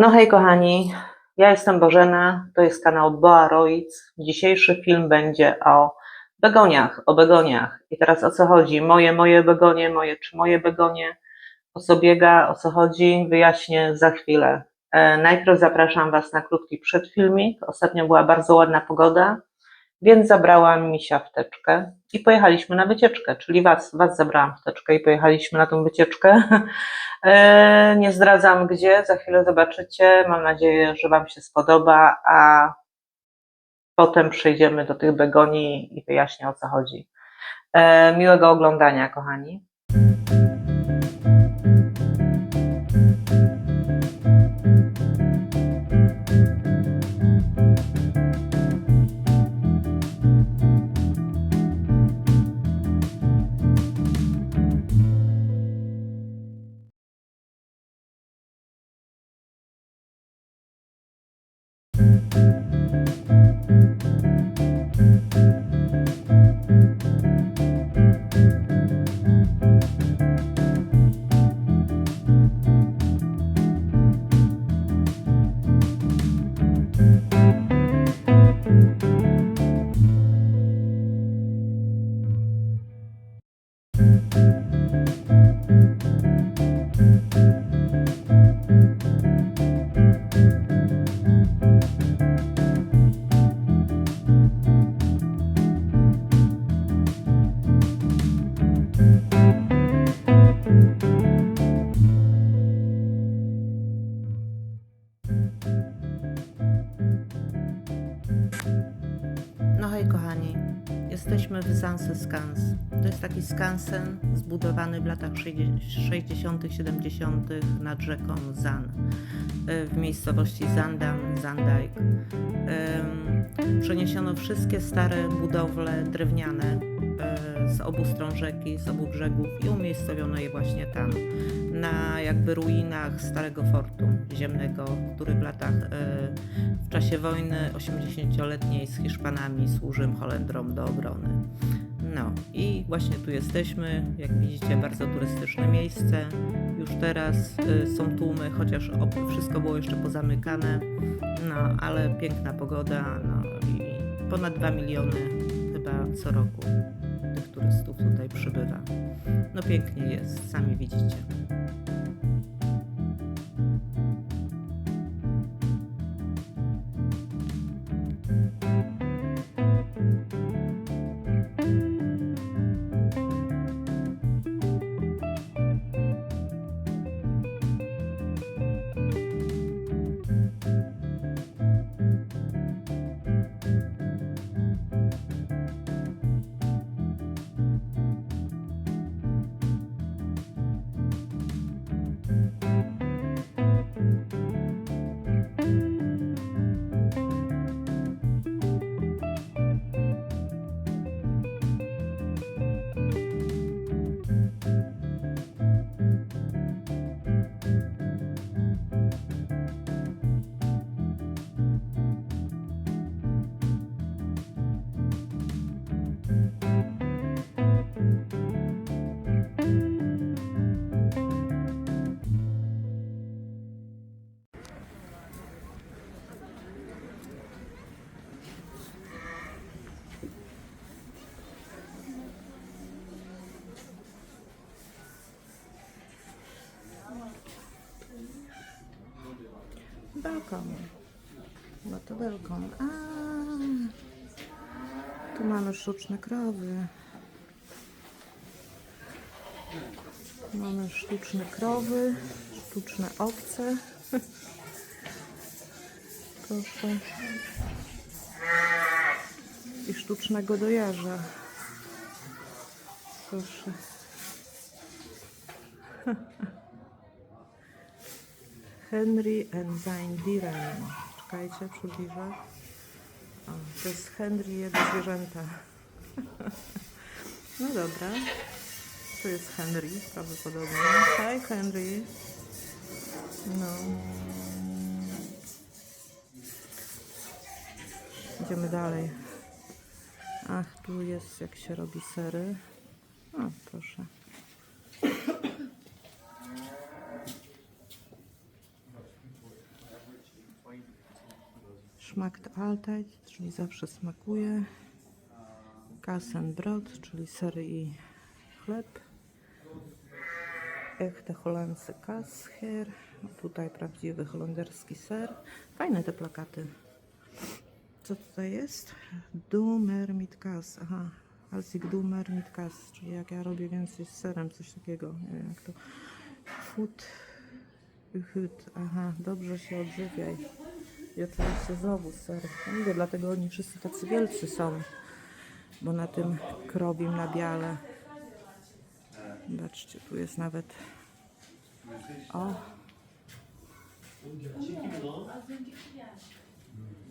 No hej kochani, ja jestem Bożena, to jest kanał Boaroic. Dzisiejszy film będzie o begoniach, o begoniach. I teraz o co chodzi? Moje, moje begonie, moje czy moje begonie? O co biega, o co chodzi? Wyjaśnię za chwilę. E, najpierw zapraszam Was na krótki przedfilmik. Ostatnio była bardzo ładna pogoda, więc zabrałam misia w teczkę i pojechaliśmy na wycieczkę, czyli Was, was zabrałam w teczkę i pojechaliśmy na tą wycieczkę. E, Nie zdradzam gdzie, za chwilę zobaczycie. Mam nadzieję, że Wam się spodoba, a potem przejdziemy do tych begoni i wyjaśnię o co chodzi. E, Miłego oglądania, kochani. Skans. To jest taki skansen zbudowany w latach 60., 70. nad rzeką Zan e, w miejscowości Zandam, Zandijk. Em, Przeniesiono wszystkie stare budowle drewniane e, z obu stron rzeki, z obu brzegów i umiejscowiono je właśnie tam, na jakby ruinach starego fortu ziemnego, który w latach e, w czasie wojny 80-letniej z Hiszpanami służył Holendrom do obrony. No i właśnie tu jesteśmy, jak widzicie bardzo turystyczne miejsce. Już teraz y, są tłumy, chociaż wszystko było jeszcze pozamykane, no ale piękna pogoda, no i ponad 2 miliony chyba co roku tych turystów tutaj przybywa. No pięknie jest, sami widzicie. Balkon. No to balkon. A, tu mamy sztuczne krowy. Mamy sztuczne krowy, sztuczne owce. Proszę. I sztucznego dojarza. Proszę. Henry and sein Dieren. Czekajcie, przybliżę. O, to jest Henry jego zwierzęta. No dobra. To jest Henry prawdopodobnie. Hej Henry. No. Idziemy dalej. Ach, tu jest jak się robi sery. O, proszę. Schmackt alltid, czyli zawsze smakuje. Kassenbrot, czyli sery i chleb. Echte holendscy kascher. Tutaj prawdziwy holenderski ser. Fajne te plakaty. Co tutaj jest? Dumer mit kas. Aha. Als ik dumer mit kas. Czyli jak ja robię więcej z serem, coś takiego. Nie wiem jak to. Food. Hut. Aha. Dobrze się odżywiaj. I oczywiście znowu ser. Mówię, dlatego oni wszyscy tacy wielcy są. Bo na tym krowim na biale. Zobaczcie, tu jest nawet. O.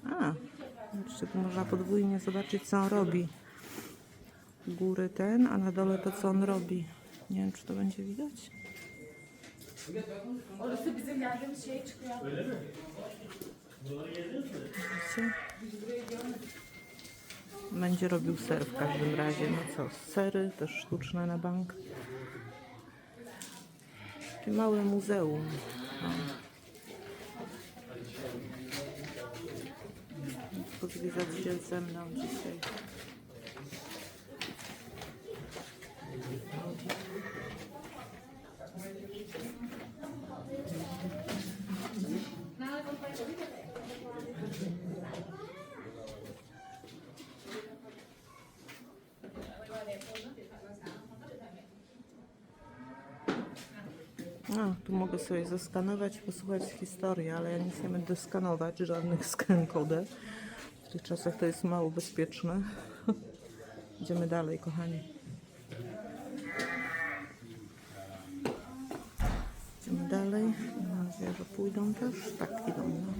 A, zobaczcie, tu można podwójnie zobaczyć, co on robi. Góry ten, a na dole to, co on robi. Nie wiem, czy to będzie widać. Orası bizim geldiğimiz şey çıkıyor. Będzie robił ser w każdym razie. No co, sery też sztuczne na bank. Takie małe muzeum. O. Podwiedzać się ze mną dzisiaj. A, tu mogę sobie zeskanować posłuchać historii, ale ja nic nie będę skanować, żadnych scan kodek. W tych czasach to jest mało bezpieczne. Idziemy dalej, kochani. Idziemy dalej. Mam nadzieję, że pójdą też. Tak, idą. No,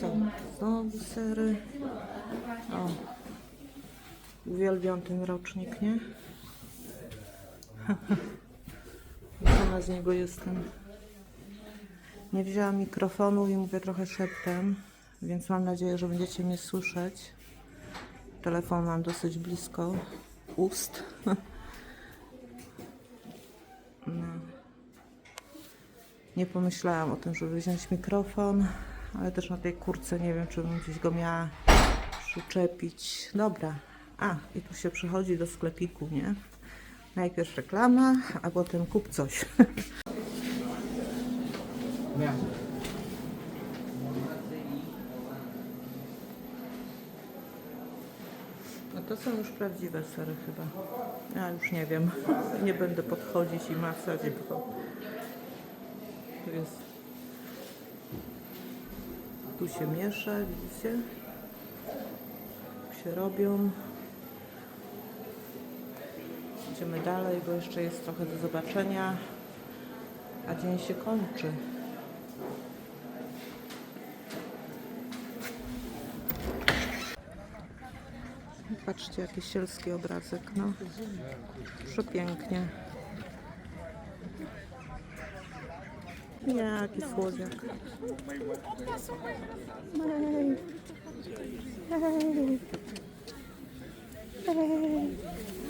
co? Znowu sery. O. Uwielbiam ten rocznik, nie? Sama z niego jestem. Nie wzięłam mikrofonu i mówię trochę szeptem, więc mam nadzieję, że będziecie mnie słyszeć. Telefon mam dosyć blisko ust. No. Nie pomyślałam o tym, żeby wziąć mikrofon, ale też na tej kurce nie wiem, czy bym gdzieś go miała przyczepić. Dobra. A, i tu się przychodzi do sklepiku, nie? Najpierw reklama, a potem kup coś. No to są już prawdziwe sery chyba. Ja już nie wiem. Nie będę podchodzić i macać, bo tu jest. Tu się miesza, widzicie? Tu się robią. Idziemy dalej, bo jeszcze jest trochę do zobaczenia, a dzień się kończy. Patrzcie, jaki sielski obrazek, no. Przepięknie. Jaki słodziak. Hej. Hej. Hej.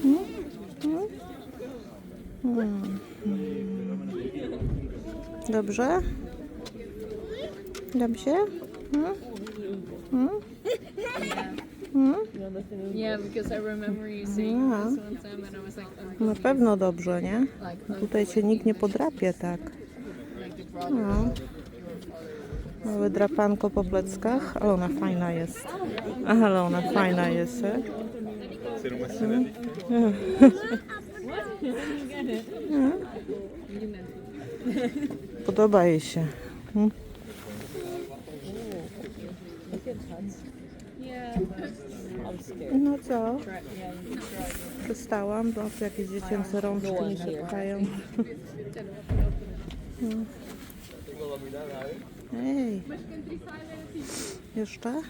Hmm. Dobrze? Dobrze? Hmm? Hmm? Hmm? This one time and I was like, oh, Na pewno dobrze, nie? Tutaj się nikt nie podrapie tak. No. Małe drapanko po pleckach, ale ona fajna jest. Ale ona fajna jest. Podoba jej się. Mm. yeah, No co? Przestałam, bo jakieś dziecięce rączki mi się pchają. Ej. Jeszcze?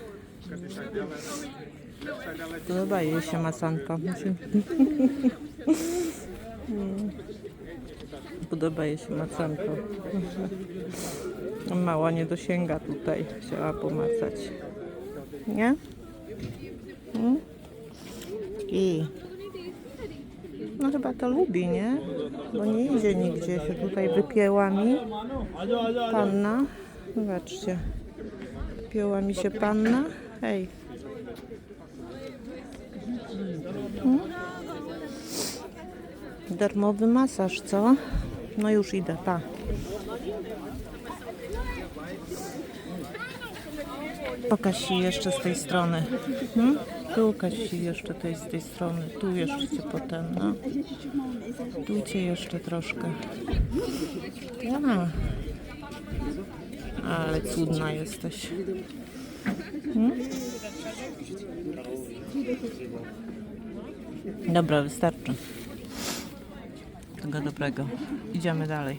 Podoba jej się masanka. Podoba jej się macanka. Mała nie dosięga tutaj. Chciała pomacać. Nie? Mm? I no chyba to lubi, nie? Bo nie idzie nigdzie. Się tutaj wypięła mi panna. Zobaczcie. Spięła mi się panna. Hej. Hmm? Darmowy masaż, co? No już idę, pa. Pokaż się jeszcze z tej strony. Hmm? Pokaż się jeszcze tej, z tej strony. Tu jeszcze potem, no. Tu cię jeszcze troszkę. Ja. Ale cudna jesteś. Hmm? Dobra, wystarczy. Tego dobrego. Idziemy dalej.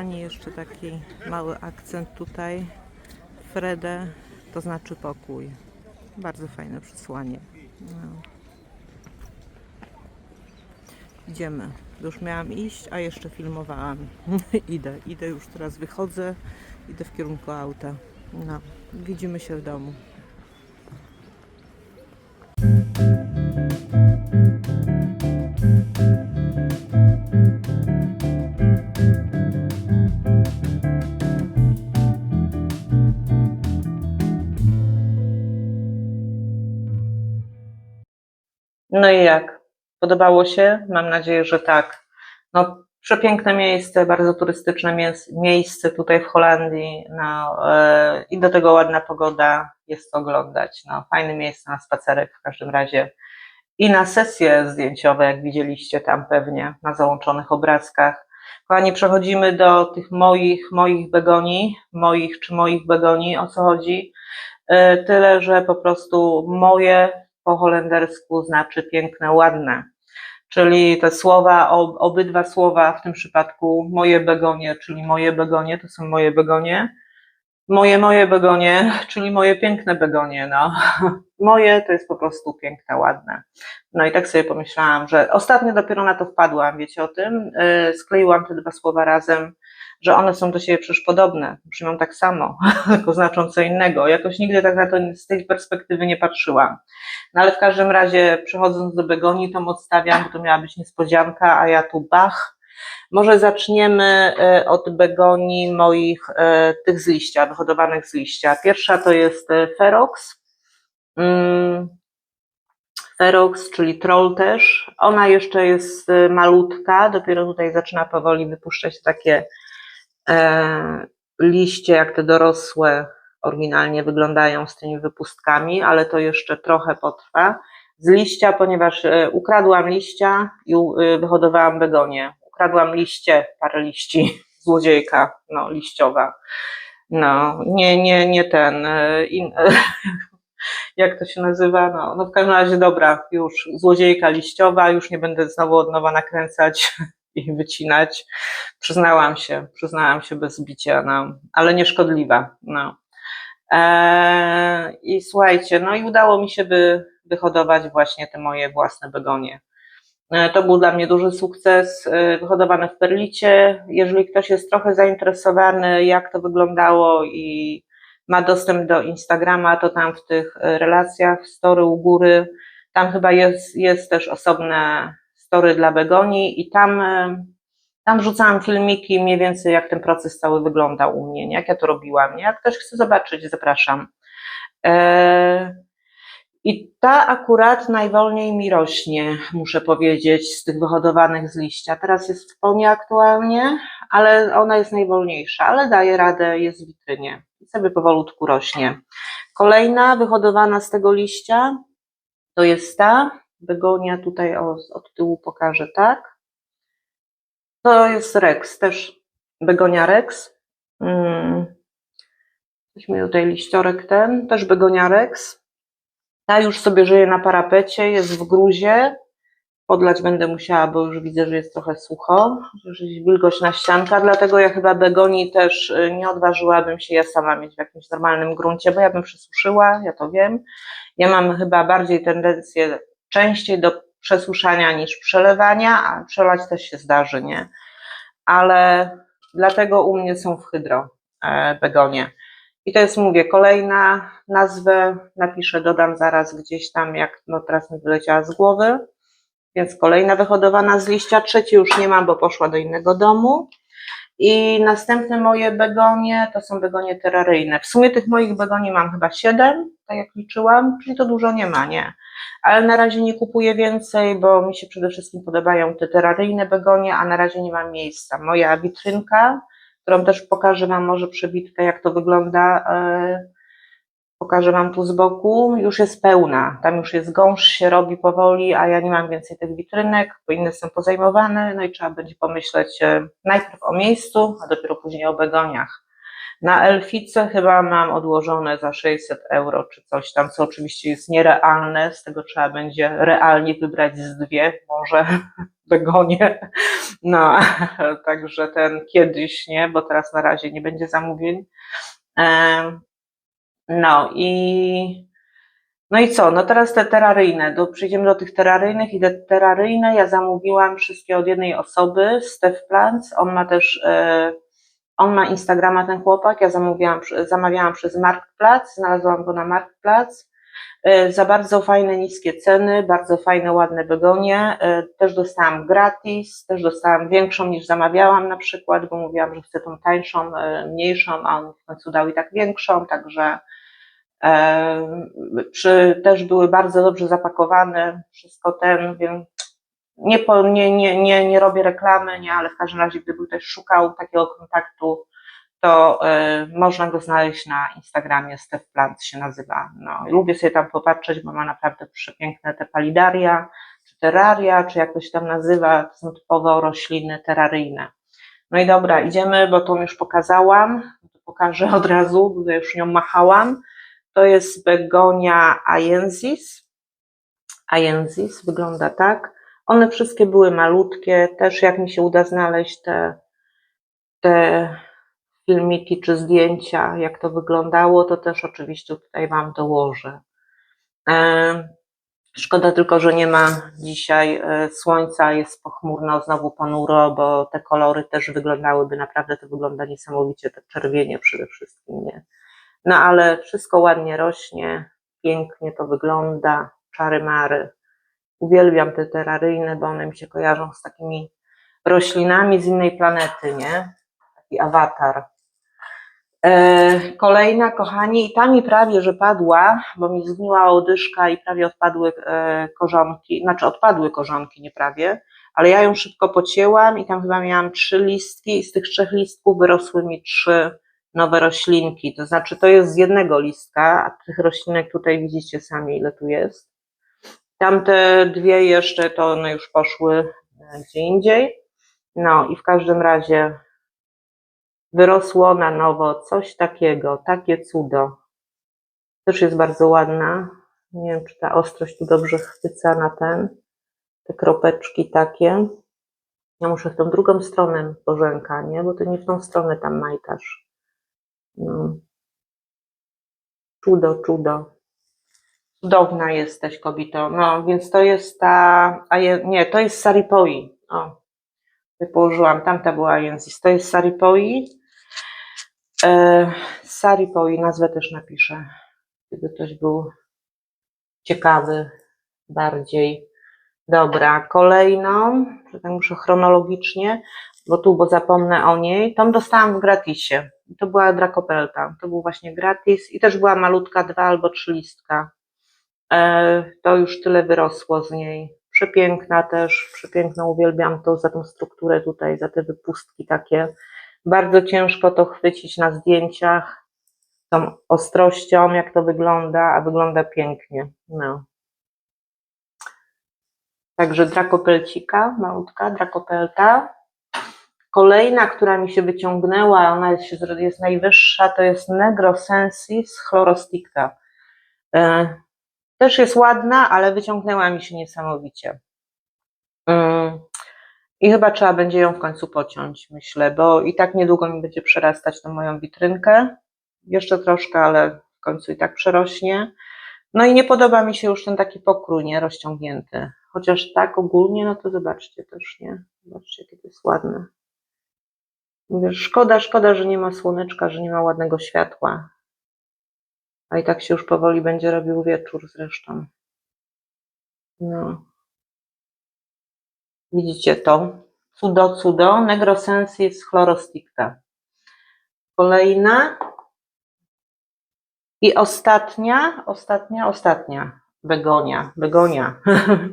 Kochani, jeszcze taki mały akcent tutaj. Fredę to znaczy pokój. Bardzo fajne przesłanie. No. Idziemy. Już miałam iść, a jeszcze filmowałam. idę, idę już teraz wychodzę. Idę w kierunku auta. No, widzimy się w domu. No i jak? Podobało się? Mam nadzieję, że tak. No, przepiękne miejsce, bardzo turystyczne miejsce tutaj w Holandii. No, e, I do tego ładna pogoda, jest co oglądać. No, fajne miejsce na spacerek w każdym razie. I na sesje zdjęciowe, jak widzieliście tam pewnie na załączonych obrazkach. Kochani, przechodzimy do tych moich, moich begonii, moich czy moich begonii, o co chodzi? E, Tyle, że po prostu moje po holendersku znaczy piękne, ładne. Czyli te słowa, ob- obydwa słowa w tym przypadku moje begonie, czyli moje begonie, to są moje begonie. Moje, moje begonie, czyli moje piękne begonie, no. Moje to jest po prostu piękne, ładne. No i tak sobie pomyślałam, że ostatnio dopiero na to wpadłam, wiecie o tym? Yy, Skleiłam te dwa słowa razem, że one są do siebie przecież podobne, brzmią tak samo, tylko znaczą co innego. Jakoś nigdy tak na to z tej perspektywy nie patrzyłam. No ale w każdym razie, przechodząc do begonii, to odstawiam, bo to miała być niespodzianka, a ja tu bach. Może zaczniemy e, od begonii moich, e, tych z liścia, wyhodowanych z liścia. Pierwsza to jest e, Ferox. Mm, Ferox, czyli troll też. Ona jeszcze jest malutka, dopiero tutaj zaczyna powoli wypuszczać takie liście, jak te dorosłe oryginalnie wyglądają z tymi wypustkami, ale to jeszcze trochę potrwa. Z liścia, ponieważ e, ukradłam liścia i e, wyhodowałam begonię. Ukradłam liście, parę liści, złodziejka, no, liściowa. No, nie, nie, nie ten, e, in, jak to się nazywa? No, no w każdym razie dobra, już złodziejka liściowa, już nie będę znowu od nowa nakręcać i wycinać. Przyznałam się, przyznałam się bez bicia, no, ale nieszkodliwa, no. Eee, I słuchajcie, no i udało mi się wy, wyhodować właśnie te moje własne begonie. E, To był dla mnie duży sukces, e, wyhodowane w Perlicie. Jeżeli ktoś jest trochę zainteresowany, jak to wyglądało i ma dostęp do Instagrama, to tam w tych relacjach, story u góry, tam chyba jest, jest też osobne story dla begonii i tam, e, tam wrzucałam filmiki mniej więcej jak ten proces cały wyglądał u mnie, nie? jak ja to robiłam. Nie? Jak ktoś chce zobaczyć, zapraszam. E, I ta akurat najwolniej mi rośnie, muszę powiedzieć, z tych wyhodowanych z liścia. Teraz jest w ponie aktualnie, ale ona jest najwolniejsza, ale daje radę, jest w witrynie i sobie powolutku rośnie. Kolejna wyhodowana z tego liścia to jest ta, begonia tutaj od tyłu pokażę, tak. To jest Rex, też begonia Rex. Mm. Coś mi tutaj liściorek ten, też begonia Rex. Ta już sobie żyje na parapecie, jest w gruzie. Podlać będę musiała, bo już widzę, że jest trochę sucho, że jest wilgoć ścianka, dlatego ja chyba begonii też y, nie odważyłabym się ja sama mieć w jakimś normalnym gruncie, bo ja bym przesuszyła, ja to wiem. Ja mam chyba bardziej tendencję częściej do przesuszania niż przelewania, a przelać też się zdarzy, nie? Ale dlatego u mnie są w hydro e, begonie. I to jest, mówię, kolejna nazwę napiszę, dodam zaraz gdzieś tam, jak no teraz mi wyleciała z głowy. Więc kolejna wyhodowana z liścia, trzeciej już nie mam, bo poszła do innego domu. I następne moje begonie to są begonie teraryjne. W sumie tych moich begoni mam chyba siedem, tak jak liczyłam, czyli to dużo nie ma, nie. Ale na razie nie kupuję więcej, bo mi się przede wszystkim podobają te teraryjne begonie, a na razie nie mam miejsca. Moja witrynka, którą też pokażę Wam może przebitkę, jak to wygląda. e, Pokażę Wam tu z boku, już jest pełna. Tam już jest gąszcz, się robi powoli, a ja nie mam więcej tych witrynek, bo inne są pozajmowane, no i trzeba będzie pomyśleć e, najpierw o miejscu, a dopiero później o begoniach. Na Elfice chyba mam odłożone za 600 euro czy coś tam, co oczywiście jest nierealne, z tego trzeba będzie realnie wybrać z dwie, może begonie. No, także ten kiedyś, nie, bo teraz na razie nie będzie zamówień. No i no i co? No teraz te teraryjne. Do, przejdziemy do tych teraryjnych i te teraryjne ja zamówiłam wszystkie od jednej osoby, Steph Plants. On ma też, e, on ma Instagrama, ten chłopak. Ja zamówiłam, zamawiałam przez Marktplatz, znalazłam go na Marktplatz. E, za bardzo fajne, niskie ceny, bardzo fajne, ładne begonie. E, też dostałam gratis, też dostałam większą niż zamawiałam na przykład, bo mówiłam, że chcę tą tańszą, e, mniejszą, a on w końcu dał i tak większą, także Czy też były bardzo dobrze zapakowane, wszystko ten, wiem, nie, po, nie, nie, nie, nie robię reklamy, nie, ale w każdym razie, gdyby ktoś szukał takiego kontaktu, to e, można go znaleźć na Instagramie, Steph Plant się nazywa. No, lubię sobie tam popatrzeć, bo ma naprawdę przepiękne te palidaria, czy terraria, czy jak to się tam nazywa, to są typowo rośliny teraryjne. No i dobra, idziemy, bo tą już pokazałam, to pokażę od razu, bo już nią machałam. To jest begonia Aensis. Aensis wygląda tak. One wszystkie były malutkie. Też jak mi się uda znaleźć te, te filmiki czy zdjęcia, jak to wyglądało, to też oczywiście tutaj Wam dołożę. E, Szkoda tylko, że nie ma dzisiaj e, słońca, jest pochmurno, znowu ponuro, bo te kolory też wyglądałyby, naprawdę to wygląda niesamowicie, te czerwienie przede wszystkim, nie? No ale wszystko ładnie rośnie, pięknie to wygląda, czary mary. Uwielbiam te teraryjne, bo one mi się kojarzą z takimi roślinami z innej planety, nie? Taki awatar. E, kolejna, kochani, i ta mi prawie, że padła, bo mi zgniła odyszka i prawie odpadły e, korzonki, znaczy odpadły korzonki, nie prawie, ale ja ją szybko pocięłam i tam chyba miałam trzy listki i z tych trzech listków wyrosły mi trzy nowe roślinki, to znaczy to jest z jednego listka, a tych roślinek tutaj widzicie sami ile tu jest. Tamte dwie jeszcze to one już poszły e, gdzie indziej. No i w każdym razie wyrosło na nowo coś takiego, takie cudo. Też jest bardzo ładna. Nie wiem, czy ta ostrość tu dobrze chwyca na ten. Te kropeczki takie. Ja muszę w tą drugą stronę Bożenka, nie? Bo to nie w tą stronę tam majtasz. No. Czudo, czudo. Cudowna jesteś, kobito. No, więc to jest ta, a je, nie, to jest Saripoi. O, tutaj położyłam, tamta była Jensis. To jest Saripoi. E, Saripoi, nazwę też napiszę, gdyby ktoś był ciekawy bardziej. Dobra, kolejną, tak muszę chronologicznie, bo tu, bo zapomnę o niej. Tą dostałam w gratisie. To była Dracopelta. To był właśnie gratis i też była malutka, dwa albo trzy listka. E, To już tyle wyrosło z niej. Przepiękna też, przepiękna, uwielbiam to za tą strukturę tutaj, za te wypustki takie. Bardzo ciężko to chwycić na zdjęciach, tą ostrością, jak to wygląda, a wygląda pięknie. No. Także drakopelcika, malutka drakopelta. Kolejna, która mi się wyciągnęła, ona jest, jest najwyższa, to jest Negrosensis chlorosticta. E, Też jest ładna, ale wyciągnęła mi się niesamowicie. Mm, I chyba trzeba będzie ją w końcu pociąć, myślę, bo i tak niedługo mi będzie przerastać tą moją witrynkę. Jeszcze troszkę, ale w końcu i tak przerośnie. No i nie podoba mi się już ten taki pokrój, nie, rozciągnięty. Chociaż tak ogólnie, no to zobaczcie też, nie? Zobaczcie, jakie to jest ładne. Szkoda, szkoda, że nie ma słoneczka, że nie ma ładnego światła. A i tak się już powoli będzie robił wieczór zresztą. No. Widzicie to? Cudo, cudo. Negrosensis chlorosticta. Kolejna. I ostatnia, ostatnia, ostatnia. Begonia, begonia.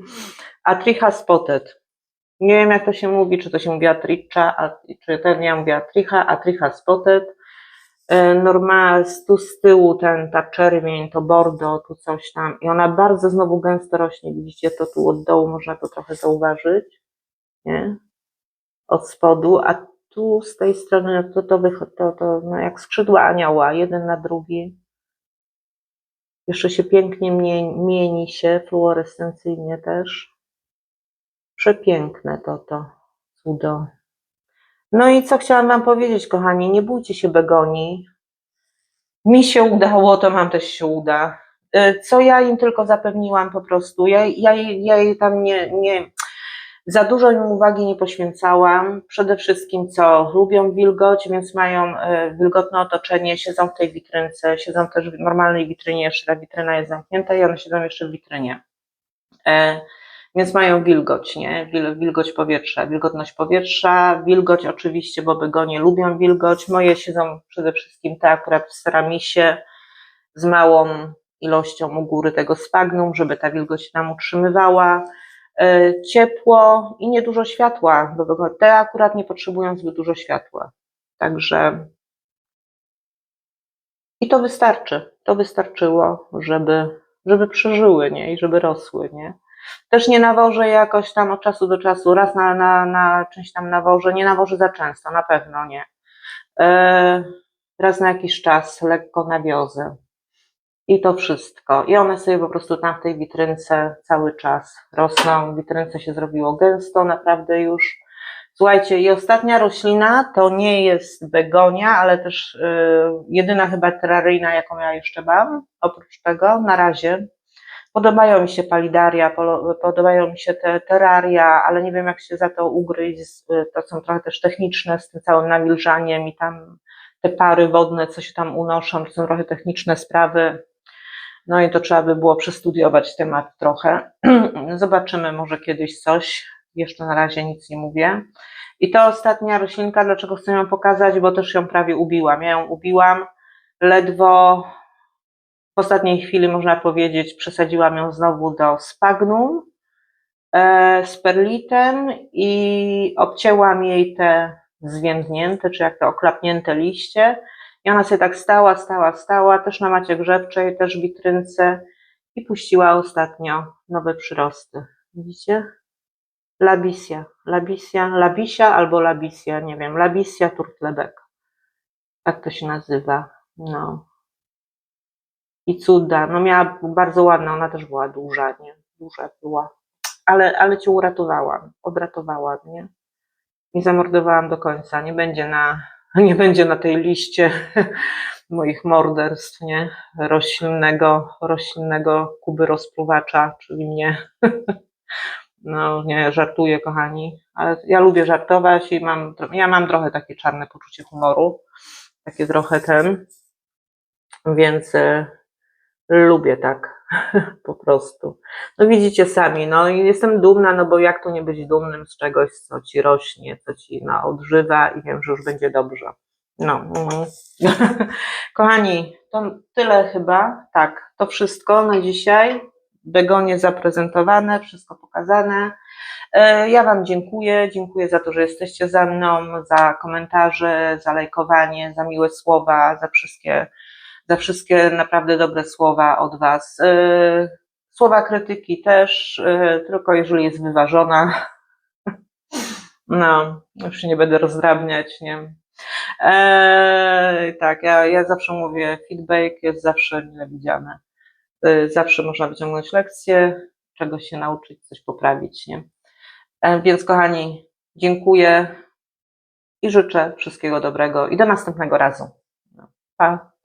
Atricha spotted. Nie wiem jak to się mówi, czy to się mówi atricza, czy ten ja mówię atricha, atricha spotted. E, Normal, tu z tyłu ten, ta czerwień, to bordo, tu coś tam. I ona bardzo znowu gęsto rośnie. Widzicie to tu od dołu, można to trochę zauważyć. Nie? Od spodu, a tu z tej strony no to, to, to, to no jak skrzydła anioła, jeden na drugi. Jeszcze się pięknie mie- mieni się, fluorescencyjnie też. Przepiękne to to cudo. No i co chciałam Wam powiedzieć, kochani, nie bójcie się begonii. Mi się udało, to Wam też się uda. Y, Co ja im tylko zapewniłam po prostu, ja, ja, ja jej tam nie, nie, za dużo im uwagi nie poświęcałam. Przede wszystkim co, lubią wilgoć, więc mają y, wilgotne otoczenie, siedzą w tej witrynce, siedzą też w normalnej witrynie, jeszcze ta witryna jest zamknięta i one siedzą jeszcze w witrynie. Więc mają wilgoć, nie? Wil, wilgoć powietrza, wilgotność powietrza, wilgoć oczywiście, bo begonie lubią wilgoć. Moje siedzą przede wszystkim te akurat w ceramisie z małą ilością u góry tego spagnum, żeby ta wilgoć tam utrzymywała. E, Ciepło i niedużo światła, bo te akurat nie potrzebują zbyt dużo światła. Także i to wystarczy. To wystarczyło, żeby, żeby przeżyły, nie? I żeby rosły, nie? Też nie nawożę jakoś tam od czasu do czasu, raz na, na, na czymś tam nawożę, nie nawożę za często, na pewno nie. E, raz na jakiś czas lekko nawiozę. I to wszystko. I one sobie po prostu tam w tej witrynce cały czas rosną. Witrynce się zrobiło gęsto, naprawdę już. Słuchajcie, i ostatnia roślina to nie jest begonia, ale też y, jedyna chyba terraryjna, jaką ja jeszcze mam. Oprócz tego, na razie, Podobają mi się palidaria, podobają mi się te terraria, ale nie wiem jak się za to ugryźć. To są trochę też techniczne z tym całym nawilżaniem i tam te pary wodne, co się tam unoszą, to są trochę techniczne sprawy. No i to trzeba by było przestudiować temat trochę. Zobaczymy może kiedyś coś. Jeszcze na razie nic nie mówię. I to ostatnia roślinka, dlaczego chcę ją pokazać, bo też ją prawie ubiłam. Ja ją ubiłam ledwo w ostatniej chwili, można powiedzieć, przesadziłam ją znowu do spagnum e, z perlitem i obcięłam jej te zwiędnięte, czy jak to oklapnięte liście. I ona sobie tak stała, stała, stała, też na macie grzewczej, też w witrynce i puściła ostatnio nowe przyrosty. Widzicie? Labisia, labisia, labisia albo labisia, nie wiem, labisia turtlebek. Tak to się nazywa. No i cuda. No miała bardzo ładna, ona też była duża, nie? Duża była. Ale, ale cię uratowałam, odratowałam, nie? Nie zamordowałam do końca. Nie będzie na, nie będzie na tej liście moich morderstw, nie? Roślinnego, roślinnego kuby rozpruwacza, czyli mnie. No nie, żartuję, kochani, ale ja lubię żartować i mam, ja mam trochę takie czarne poczucie humoru, takie trochę ten, więc e, lubię tak, po prostu. No widzicie sami, no i jestem dumna, no bo jak tu nie być dumnym z czegoś, co ci rośnie, co ci no, odżywa i wiem, że już będzie dobrze. No, mhm. kochani, to tyle chyba, tak, to wszystko na dzisiaj. Begonie zaprezentowane, wszystko pokazane. E, Ja Wam dziękuję. Dziękuję za to, że jesteście ze mną, za komentarze, za lajkowanie, za miłe słowa, za wszystkie, za wszystkie naprawdę dobre słowa od Was. E, Słowa krytyki też, e, tylko jeżeli jest wyważona. No, już się nie będę rozdrabniać, nie? Eee, tak, ja, ja zawsze mówię, feedback jest zawsze mile widziane. E, Zawsze można wyciągnąć lekcję, czegoś się nauczyć, coś poprawić, nie? Więc kochani, dziękuję i życzę wszystkiego dobrego i do następnego razu. No, Pa.